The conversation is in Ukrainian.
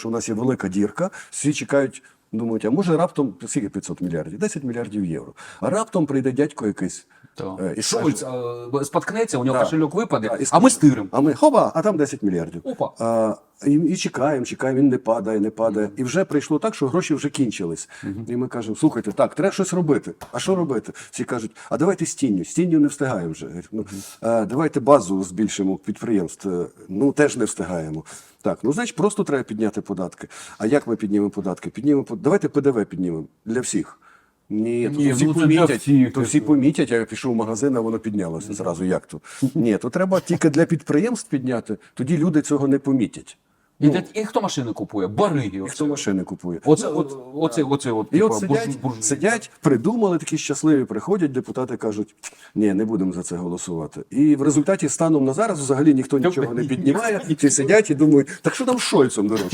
що у нас є велика дірка, всі чекають, думають, а може раптом скільки 500 мільярдів? 10 мільярдів євро. А раптом прийде дядько якийсь. Е, і скаже, Шольц е, споткнеться, у нього Да. кошельок випаде, Да, а ми стиримо. А ми хоба, а там 10 мільярдів. Опа. А, і, і чекаємо, чекаємо, він не падає, не падає. І вже прийшло так, що гроші вже кінчились. І ми кажемо: слухайте, так, треба щось робити. А що робити? Всі кажуть, а давайте з тінню. З тінню не встигаємо вже. Ну, а, давайте базу збільшимо підприємств. Е, Ну теж не встигаємо. Так, ну значить, просто треба підняти податки. А як ми піднімемо податки? Піднімемо давайте ПДВ піднімемо для всіх. Ні, то Ні, всі ну це для помітять, всіх. то всі помітять, а я пішов в магазин, а воно піднялося зразу. Як то? Ні, то треба тільки для підприємств підняти, тоді люди цього не помітять. І, де- і хто машини купує? Бариги. І оце. хто машини купує. Оце, от, оце, оце, от, І типа, от сидять, буржу- буржу- сидять, придумали такі щасливі, приходять депутати, кажуть, ні, не будемо за це голосувати. І в результаті станом на зараз взагалі ніхто нічого не піднімає. і Всі сидять і думають, так що там з Шольцем, до речі?